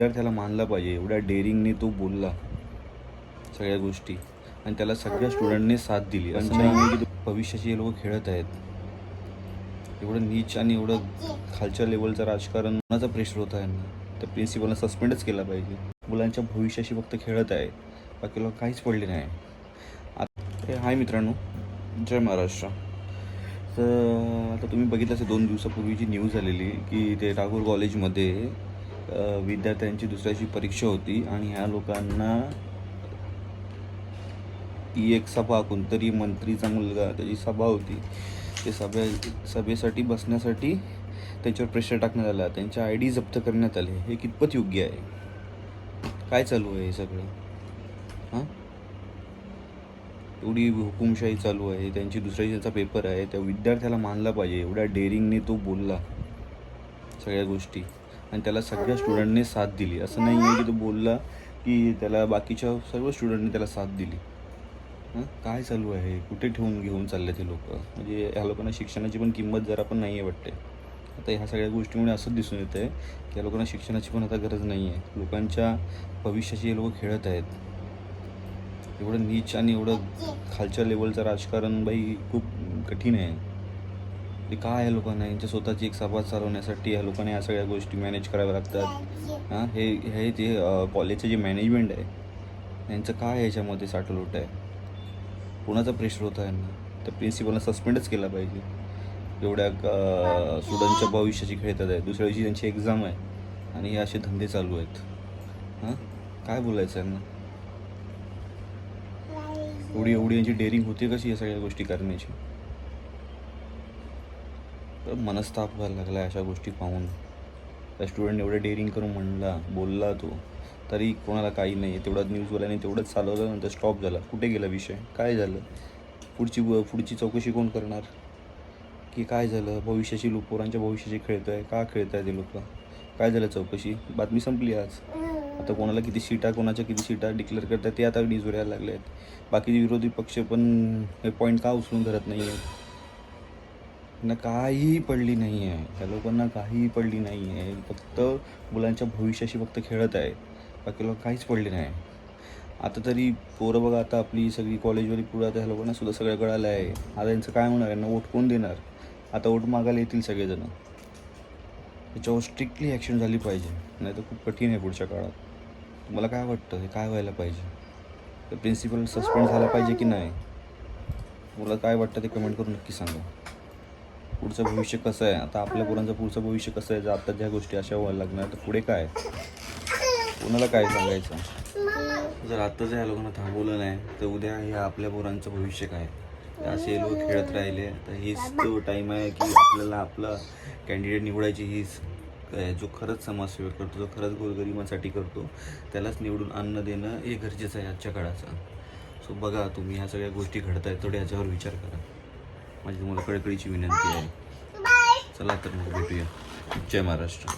विद्यार्थ्याला मानला पाहिजे. एवढ्या डेअरिंगने तो बोलला सगळ्या गोष्टी. आणि त्याला सगळ्या स्टुडंटने साथ दिली. असं नाही की भविष्याची हे लोक खेळत आहेत एवढं नीच आणि एवढं खालच्या लेवलचं राजकारण कोणाचा प्रेशर होता यांना? तर प्रिन्सिपलला सस्पेंडच केला पाहिजे. मुलांच्या भविष्याशी फक्त खेळत आहे. बाकी लोक काहीच पडले नाही. आता हे हाय मित्रांनो. जय महाराष्ट्र. तर आता तुम्ही बघितलं असेल दोन दिवसापूर्वी जी न्यूज आलेली की ते टागोर कॉलेजमध्ये विद्यार्थ्यांची दुसऱ्याची परीक्षा होती आणि ह्या लोकांना ती एक सभा कोणतरी मंत्रीचा मुलगा त्याची सभा होती. ते सभे सभेसाठी बसण्यासाठी त्यांच्यावर प्रेशर टाकण्यात आला. त्यांच्या आय डी जप्त करण्यात आले. हे कितपत योग्य आहे? काय चालू आहे हे सगळं? हां? एवढी हुकुमशाही चालू आहे. त्यांची दुसऱ्या ज्याचा पेपर आहे त्या विद्यार्थ्याला मानला पाहिजे. एवढ्या डेअरिंगने तो बोलला. सगळ्या गोष्टी. आणि त्याला सगळ्या स्टुडंटने साथ दिली. असं नाही आहे की तो बोलला की त्याला बाकीच्या सर्व स्टुडंटने त्याला साथ दिली. काय चालू आहे? कुठे ठेवून घेऊन चालले ते लोक? म्हणजे ह्या लोकांना शिक्षणाची पण किंमत जरा पण नाही आहे वाटते. आता ह्या सगळ्या गोष्टीमुळे असंच दिसून येतं आहे की या लोकांना शिक्षणाची पण आता गरज नाही आहे लोकांच्या भविष्याची हे लोक खेळत आहेत. एवढं नीच आणि एवढं खालच्या लेवलचं राजकारण बाई खूप कठीण आहे. म्हणजे काय या लोकांना? यांच्या स्वतःची एक सभा चालवण्यासाठी या लोकांना या सगळ्या गोष्टी मॅनेज कराव्या लागतात. हां? हे हे जे कॉलेजचं जे मॅनेजमेंट आहे यांचं काय याच्यामध्ये साठवलोट आहे? कोणाचा प्रेशर होता यांना? तर प्रिन्सिपलला सस्पेंडच केला पाहिजे. एवढ्या स्टुडंटच्या भविष्याची खेळतात आहे. दुसऱ्या दिवशी त्यांची एक्झाम आहे. आणि हे असे धंदे चालू आहेत. हां? काय बोलायचं यांना? एवढी एवढी यांची डेअरिंग होती कशी या सगळ्या गोष्टी करण्याची? मनस्ताप व्हायला लागला अशा गोष्टी पाहून. त्या स्टुडंट एवढं डेअरिंग करून म्हणला बोलला तो तरी कोणाला काही नाही तेवढं न्यूजवाल्याने तेवढंच चालवलं नंतर स्टॉप झाला. कुठे गेला विषय? काय झालं? पुढची पुढची चौकशी कोण करणार? की काय झालं? भविष्याची लोक पोरांच्या भविष्याची खेळतो आहे का खेळत आहे ते लोक? काय झालं चौकशी? बातमी संपली आज. आता कोणाला किती सीटा कोणाच्या किती सीटा डिक्लेअर करतात ते आता न्यूजवर यायला लागले आहेत बाकीचे विरोधी पक्ष पण हे पॉईंट का उचलून धरत नाही आहेत त्यांना काहीही पडली नाही आहे त्या लोकांना काहीही पडली नाही आहे फक्त मुलांच्या भविष्याशी फक्त खेळत आहे. बाकी लोक काहीच पडले नाही. आता तरी पोरं बघा आता आपली सगळी कॉलेजवाली पुढं आता ह्या लोकांना सुद्धा सगळं कळालं आहे. आता यांचं काय होणार? यांना वोट कोण देणार? आता वोट मागायला येतील सगळेजण. त्याच्यावर स्ट्रिक्टली ॲक्शन झाली पाहिजे. नाही तर खूप कठीण आहे पुढच्या काळात. तुम्हाला काय वाटतं? हे काय व्हायला पाहिजे? तर प्रिन्सिपल सस्पेंड झाला पाहिजे की नाही? मला काय वाटतं ते कमेंट करून नक्की सांगा. पुढचं भविष्य कसं आहे? आता आपल्या पोरांचं पुढचं भविष्य कसं आहे? जर आता ज्या गोष्टी अशा व्हायला लागणार तर पुढे काय? कोणाला काय सांगायचं? जर आत्ताच ह्या लोकांना थांबवलं नाही तर उद्या ह्या आपल्या पोरांचं भविष्य काय? असे लोक खेळत राहिले. तर हीच तो टाईम आहे की आपल्याला आपला कॅन्डिडेट निवडायची हीच काय जो खरंच समाजसेवा करतो जो खरंच गोरगरिबांसाठी करतो त्यालाच निवडून अन्न देणं हे गरजेचं आहे आजच्या काळाचं. सो बघा तुम्ही ह्या सगळ्या गोष्टी घडत आहेत थोडे ह्याच्यावर विचार करा. माझी तुम्हाला कळकळीची विनंती आहे. चला तर मग भेटूया. जय महाराष्ट्र.